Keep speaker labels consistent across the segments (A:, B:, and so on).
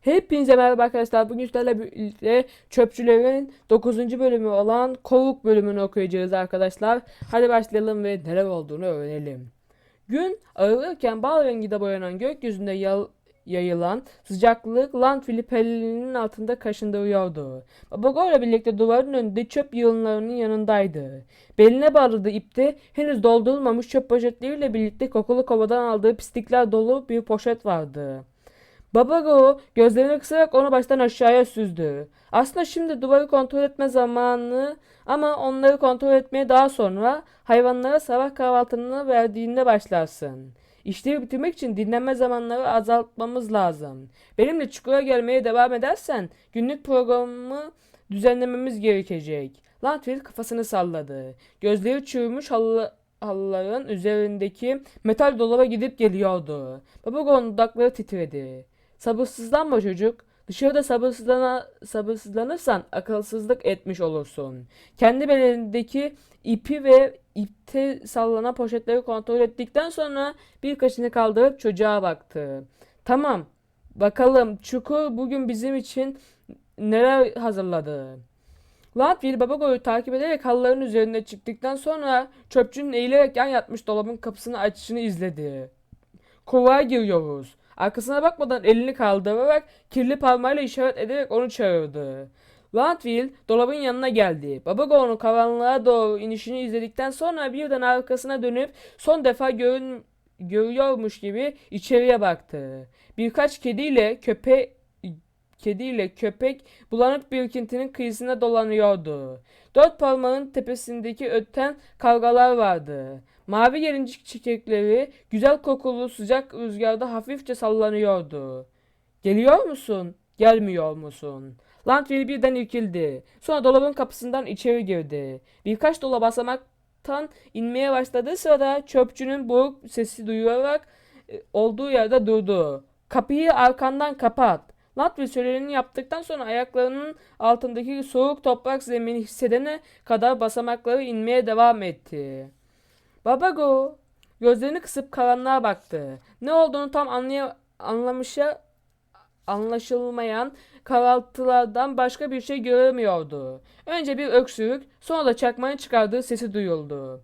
A: Hepinize merhaba arkadaşlar. Bugün sizlerle birlikte Çöpçülerin 9. bölümü olan Kovuk bölümünü okuyacağız arkadaşlar. Hadi başlayalım ve neler olduğunu öğrenelim. Gün ağırırken bal renginde boyanan gökyüzünde yayılan sıcaklık Lan Filipelli'nin altında kaşındırıyordu. Babago ile birlikte duvarın önünde çöp yığınlarının yanındaydı. Beline bağladığı ipte henüz doldurulmamış çöp poşetleriyle birlikte kokulu kovadan aldığı pislikler dolu bir poşet vardı. Babago gözlerini kısarak onu baştan aşağıya süzdü. Aslında şimdi duvarı kontrol etme zamanı ama onları kontrol etmeye daha sonra hayvanlara sabah kahvaltını verdiğinde başlarsın. İşleri bitirmek için dinlenme zamanları azaltmamız lazım. Benimle çukura gelmeye devam edersen günlük programı düzenlememiz gerekecek. Lantville kafasını salladı. Gözleri çürümüş halı, halıların üzerindeki metal dolaba gidip geliyordu. Babago'nun dudakları titredi. Sabırsızlanma çocuk. Dışarıda sabırsızlana, sabırsızlanırsan akılsızlık etmiş olursun. Kendi belindeki ipi ve ipte sallanan poşetleri kontrol ettikten sonra birkaçını kaldırıp çocuğa baktı. Tamam, bakalım Çukur bugün bizim için neler hazırladı? Lantville Babago'yu takip ederek halıların üzerine çıktıktan sonra çöpçünün eğilerek yan yatmış dolabın kapısını açışını izledi. Kovağa giriyoruz. Arkasına bakmadan elini kaldırarak kirli parmağıyla işaret ederek onu çağırdı. Lantville dolabın yanına geldi. Babago'nun karanlığa doğru inişini izledikten sonra birden arkasına dönüp son defa görün, görüyormuş gibi içeriye baktı. Birkaç kediyle köpek kediyle köpek bulanık birikintinin kıyısına dolanıyordu. Dört parmağın tepesindeki öten kavgalar vardı. Mavi gelincik çiçekleri güzel kokulu sıcak rüzgarda hafifçe sallanıyordu. Geliyor musun? Gelmiyor musun? Lantville birden irkildi. Sonra dolabın kapısından içeri girdi. Birkaç dola basamaktan inmeye başladığı sırada çöpçünün boğuk sesi duyularak e, olduğu yerde durdu. Kapıyı arkandan kapat. Lantville söyleneni yaptıktan sonra ayaklarının altındaki soğuk toprak zemini hissedene kadar basamakları inmeye devam etti. Babago gözlerini kısıp karanlığa baktı. Ne olduğunu tam anlaya anlamışa anlaşılmayan karaltılardan başka bir şey göremiyordu. Önce bir öksürük, sonra da çakmanın çıkardığı sesi duyuldu.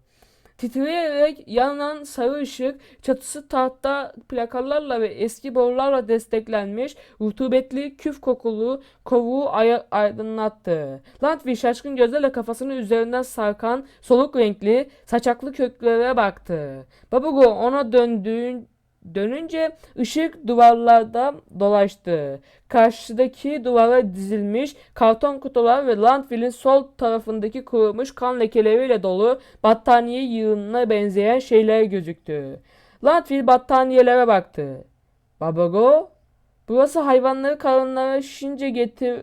A: Titreyerek yanan sarı ışık çatısı tahta plakalarla ve eski borularla desteklenmiş rutubetli küf kokulu kovuğu ay- aydınlattı. Lantville şaşkın gözlerle kafasını üzerinden sarkan soluk renkli saçaklı köklere baktı. Babago ona döndüğün Dönünce ışık duvarlarda dolaştı. Karşıdaki duvara dizilmiş karton kutular ve Landville'in sol tarafındaki kurumuş kan lekeleriyle dolu battaniye yığınına benzeyen şeyler gözüktü. Landville battaniyelere baktı. Babago, burası hayvanları karınlara şişince getir...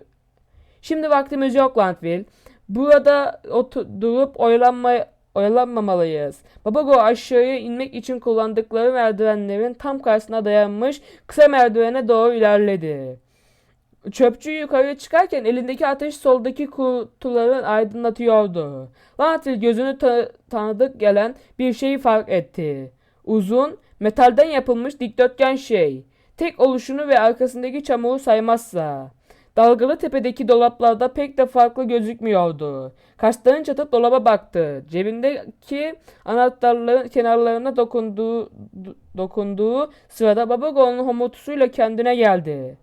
A: Şimdi vaktimiz yok Landville. Burada otur- durup oyalanmaya oyalanmamalıyız. Babago aşağıya inmek için kullandıkları merdivenlerin tam karşısına dayanmış kısa merdivene doğru ilerledi. Çöpçü yukarı çıkarken elindeki ateş soldaki kutuları aydınlatıyordu. Lantil gözünü ta- tanıdık gelen bir şeyi fark etti. Uzun, metalden yapılmış dikdörtgen şey. Tek oluşunu ve arkasındaki çamuru saymazsa. Dalgalı tepedeki dolaplarda pek de farklı gözükmüyordu. Kaşlarını çatıp dolaba baktı. Cebindeki anahtarların kenarlarına dokunduğu, do- dokunduğu sırada Babago'nun homutusuyla kendine geldi.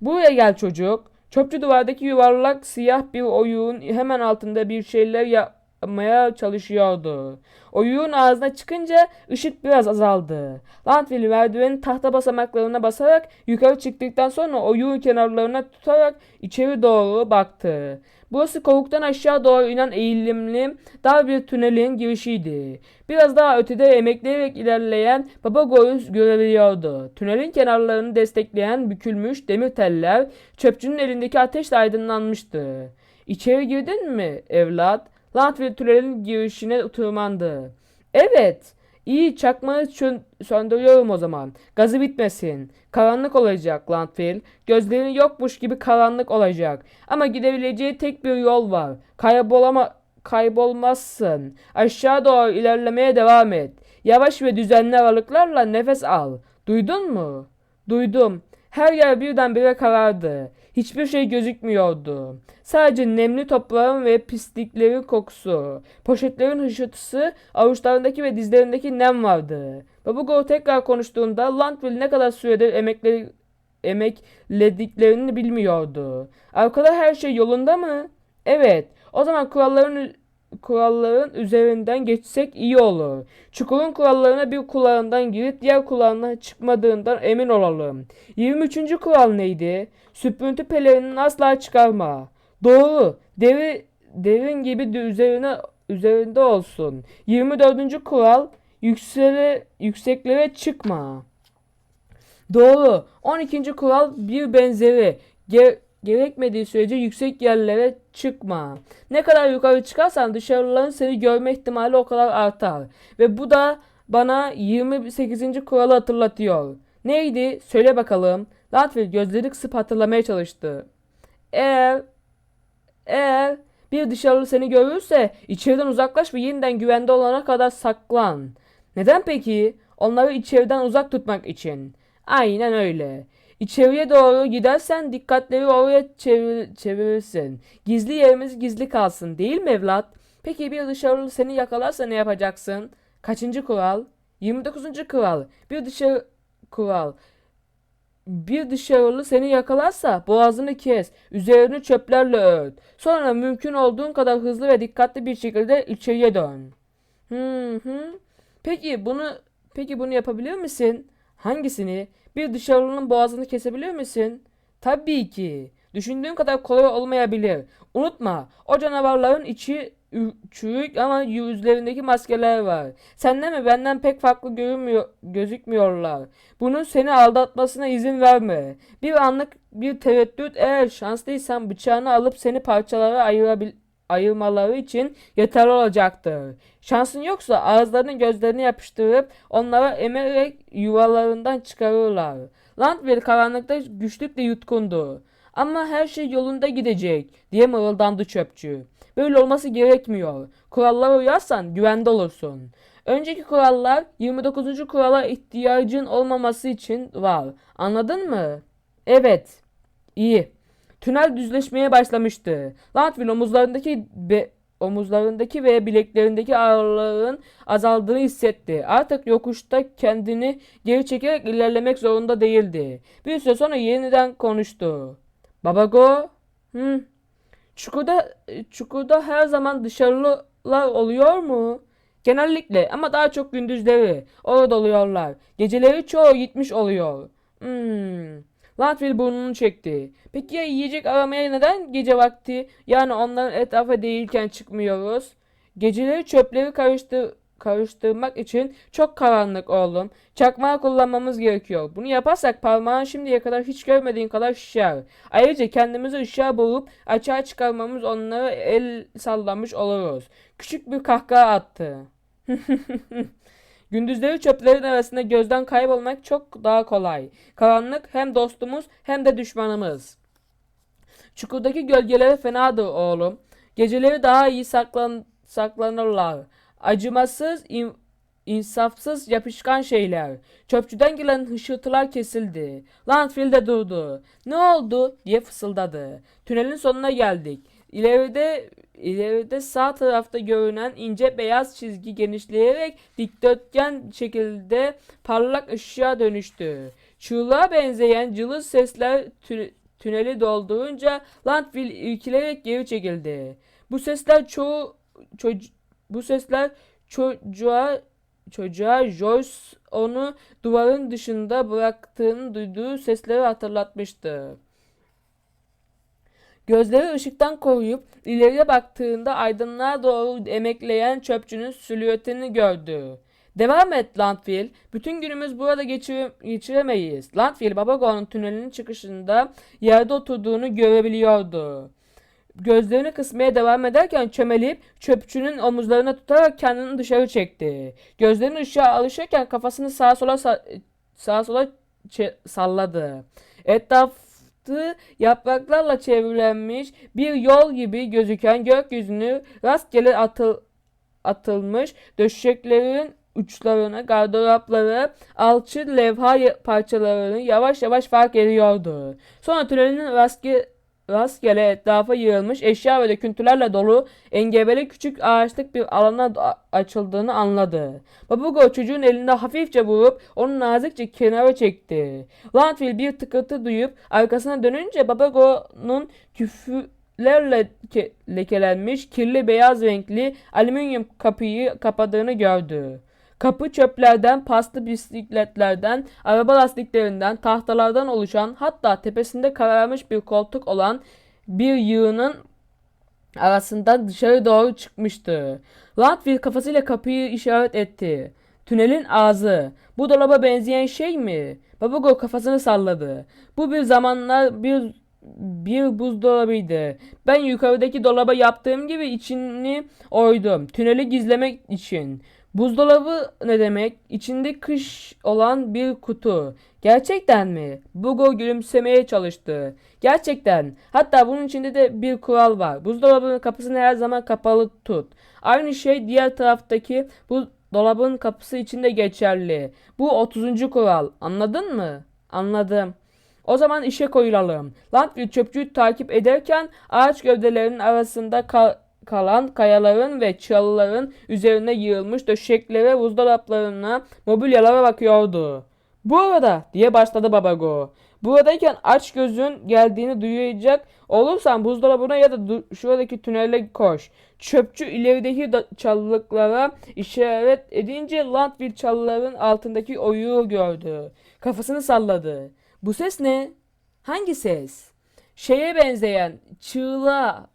A: Buraya gel çocuk. Çöpçü duvardaki yuvarlak siyah bir oyuğun hemen altında bir şeyler yapmaya çalışıyordu. Oyuğun ağzına çıkınca ışık biraz azaldı. Lantville merdivenin tahta basamaklarına basarak yukarı çıktıktan sonra oyuğun kenarlarına tutarak içeri doğru baktı. Burası kovuktan aşağı doğru inen eğilimli dar bir tünelin girişiydi. Biraz daha ötede emekleyerek ilerleyen Baba Goyuz görebiliyordu. Tünelin kenarlarını destekleyen bükülmüş demir teller çöpçünün elindeki ateşle aydınlanmıştı. İçeri girdin mi evlat? Lantville tünelin girişine tırmandı. Evet. İyi çakmağı söndürüyorum o zaman. Gazı bitmesin. Karanlık olacak Lantville. Gözlerin yokmuş gibi karanlık olacak. Ama gidebileceği tek bir yol var. Kaybolama kaybolmazsın. Aşağı doğru ilerlemeye devam et. Yavaş ve düzenli aralıklarla nefes al. Duydun mu? Duydum. Her yer birdenbire karardı. Hiçbir şey gözükmüyordu. Sadece nemli toprağın ve pisliklerin kokusu, poşetlerin hışırtısı, avuçlarındaki ve dizlerindeki nem vardı. Babugo tekrar konuştuğunda Landville ne kadar süredir emekleri, emeklediklerini bilmiyordu. Arkada her şey yolunda mı? Evet. O zaman kuralların kuralların üzerinden geçsek iyi olur. Çukurun kurallarına bir kulağından girip diğer kulağından çıkmadığından emin olalım. 23. kural neydi? Süprüntü pelerinini asla çıkarma. Doğru. Deri, derin gibi de üzerine üzerinde olsun. 24. kural yüksele, yükseklere çıkma. Doğru. 12. kural bir benzeri. Ge- gerekmediği sürece yüksek yerlere çıkma. Ne kadar yukarı çıkarsan dışarıların seni görme ihtimali o kadar artar. Ve bu da bana 28. kuralı hatırlatıyor. Neydi? Söyle bakalım. Latville gözleri kısıp hatırlamaya çalıştı. Eğer eğer bir dışarılı seni görürse içeriden uzaklaş ve yeniden güvende olana kadar saklan. Neden peki? Onları içeriden uzak tutmak için. Aynen öyle. İçeriye doğru gidersen dikkatleri oraya çevir- çevirirsin. Gizli yerimiz gizli kalsın değil mi evlat? Peki bir dışarılı seni yakalarsa ne yapacaksın? Kaçıncı kural? 29. kural. Bir dışarı kural. Bir dışarılı seni yakalarsa boğazını kes, üzerini çöplerle ört. Sonra mümkün olduğun kadar hızlı ve dikkatli bir şekilde içeriye dön. Hı hı. Peki bunu peki bunu yapabiliyor musun? Hangisini? Bir dışarılının boğazını kesebiliyor musun? Tabii ki. Düşündüğün kadar kolay olmayabilir. Unutma, o canavarların içi çürük ama yüzlerindeki maskeler var. Senden mi benden pek farklı görünmüyor, gözükmüyorlar. Bunun seni aldatmasına izin verme. Bir anlık bir tereddüt eğer şanslıysan bıçağını alıp seni parçalara ayırabil ayırmaları için yeterli olacaktır. Şansın yoksa ağızlarını gözlerini yapıştırıp onlara emerek yuvalarından çıkarırlar. Landville karanlıkta güçlükle yutkundu. Ama her şey yolunda gidecek diye mırıldandı çöpçü. Böyle olması gerekmiyor. Kurallara uyarsan güvende olursun. Önceki kurallar 29. kurala ihtiyacın olmaması için var. Anladın mı? Evet. İyi. Tünel düzleşmeye başlamıştı. Landville omuzlarındaki be- omuzlarındaki ve bileklerindeki ağırlığın azaldığını hissetti. Artık yokuşta kendini geri çekerek ilerlemek zorunda değildi. Bir süre sonra yeniden konuştu. Babago? Hı? Çukurda, çukurda her zaman dışarılar oluyor mu? Genellikle ama daha çok gündüzleri. Orada oluyorlar. Geceleri çoğu gitmiş oluyor. Hmm. Landville burnunu çekti. Peki ya yiyecek aramaya neden gece vakti yani onların etrafa değilken çıkmıyoruz? Geceleri çöpleri karıştır karıştırmak için çok karanlık oğlum. Çakmağı kullanmamız gerekiyor. Bunu yaparsak parmağın şimdiye kadar hiç görmediğin kadar şişer. Ayrıca kendimizi ışığa bulup açığa çıkarmamız onlara el sallamış oluruz. Küçük bir kahkaha attı. Gündüzleri çöplerin arasında gözden kaybolmak çok daha kolay. Karanlık hem dostumuz hem de düşmanımız. Çukurdaki gölgeleri fenadır oğlum. Geceleri daha iyi saklan saklanırlar. Acımasız, in- insafsız yapışkan şeyler. Çöpçüden gelen hışırtılar kesildi. Landfill de durdu. Ne oldu diye fısıldadı. Tünelin sonuna geldik. İleride ileride sağ tarafta görünen ince beyaz çizgi genişleyerek dikdörtgen şekilde parlak ışığa dönüştü. Çığlığa benzeyen cılız sesler tü- tüneli doldurunca Landville irkilerek geri çekildi. Bu sesler çoğu çoc- bu sesler çocuğa çocuğa Joyce onu duvarın dışında bıraktığını duyduğu sesleri hatırlatmıştı. Gözleri ışıktan koruyup ileriye baktığında aydınlığa doğru emekleyen çöpçünün silüetini gördü. Devam et Landfill. Bütün günümüz burada geçire- geçiremeyiz. Landfill Babagon'un tünelinin çıkışında yerde oturduğunu görebiliyordu. Gözlerini kısmaya devam ederken çömelip çöpçünün omuzlarına tutarak kendini dışarı çekti. Gözlerinin ışığa alışırken kafasını sağa sola sa- sağa sola salladı. Etrafı yapraklarla çevrilenmiş bir yol gibi gözüken gökyüzünü rastgele atıl atılmış döşeklerin uçlarını, gardıropları, alçı levha parçalarını yavaş yavaş fark ediyordu. Sonra tünelin rastge, rastgele etrafa yığılmış eşya ve döküntülerle dolu engebeli küçük ağaçlık bir alana açıldığını anladı. Babugo çocuğun elinde hafifçe vurup onu nazikçe kenara çekti. Landfill bir tıkırtı duyup arkasına dönünce Babugo'nun küfürlerle ke- lekelenmiş kirli beyaz renkli alüminyum kapıyı kapadığını gördü. Kapı çöplerden, paslı bisikletlerden, araba lastiklerinden, tahtalardan oluşan hatta tepesinde kararmış bir koltuk olan bir yığının arasından dışarı doğru çıkmıştı. Landfill kafasıyla kapıyı işaret etti. Tünelin ağzı. Bu dolaba benzeyen şey mi? Babago kafasını salladı. Bu bir zamanlar bir bir buzdolabıydı. Ben yukarıdaki dolaba yaptığım gibi içini oydum. Tüneli gizlemek için. Buzdolabı ne demek? İçinde kış olan bir kutu. Gerçekten mi? Bugo gülümsemeye çalıştı. Gerçekten. Hatta bunun içinde de bir kural var. Buzdolabının kapısını her zaman kapalı tut. Aynı şey diğer taraftaki bu dolabın kapısı için de geçerli. Bu 30. kural. Anladın mı? Anladım. O zaman işe koyulalım. Landfill çöpçüyü takip ederken ağaç gövdelerinin arasında kal- kalan kayaların ve çalıların üzerine yığılmış döşeklere, buzdolaplarına, mobilyalara bakıyordu. Bu arada diye başladı Babago. Buradayken aç gözün geldiğini duyacak olursan buzdolabına ya da şuradaki tünele koş. Çöpçü ilerideki çalılıklara işaret edince Landfill çalıların altındaki oyuğu gördü. Kafasını salladı. Bu ses ne? Hangi ses? Şeye benzeyen, çığlığa,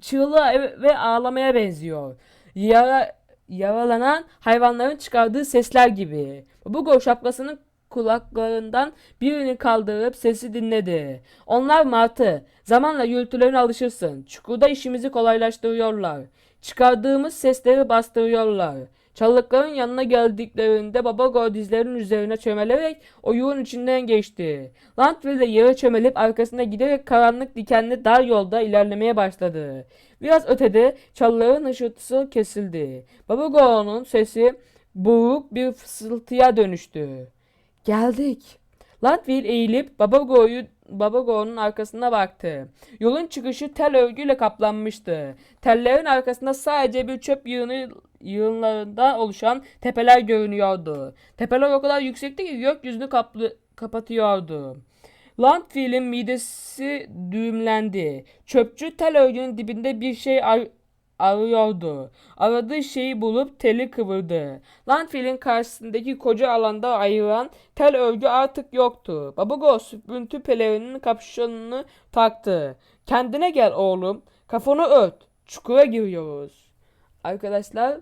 A: çığlığa ve- ağlamaya benziyor. Yara, yaralanan hayvanların çıkardığı sesler gibi. Bugo şapkasının kulaklarından birini kaldırıp sesi dinledi. Onlar martı. Zamanla gürültülerine alışırsın. Çukurda işimizi kolaylaştırıyorlar. Çıkardığımız sesleri bastırıyorlar. Çalılıkların yanına geldiklerinde Babago dizlerinin üzerine çömelerek oyuğun içinden geçti. Landfill de yere çömelip arkasına giderek karanlık dikenli dar yolda ilerlemeye başladı. Biraz ötede çalıların ışıltısı kesildi. Babago'nun sesi boğuk bir fısıltıya dönüştü. Geldik. Landfill eğilip Babago'yu Babago'nun arkasına baktı. Yolun çıkışı tel örgüyle kaplanmıştı. Tellerin arkasında sadece bir çöp yığını yığınlarından oluşan tepeler görünüyordu. Tepeler o kadar yüksekti ki gökyüzünü kaplı, kapatıyordu. Landfill'in midesi düğümlendi. Çöpçü tel örgünün dibinde bir şey ar- arıyordu. Aradığı şeyi bulup teli kıvırdı. Landfill'in karşısındaki koca alanda ayıran tel örgü artık yoktu. Babago süprüntü pelerinin kapşonunu taktı. Kendine gel oğlum. Kafanı ört. Çukura giriyoruz. Arkadaşlar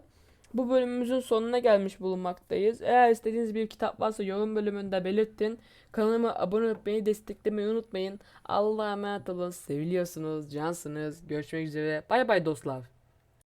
A: bu bölümümüzün sonuna gelmiş bulunmaktayız. Eğer istediğiniz bir kitap varsa yorum bölümünde belirtin. Kanalıma abone olmayı, desteklemeyi unutmayın. Allah'a emanet olun. Seviliyorsunuz, cansınız. Görüşmek üzere. Bay bay dostlar.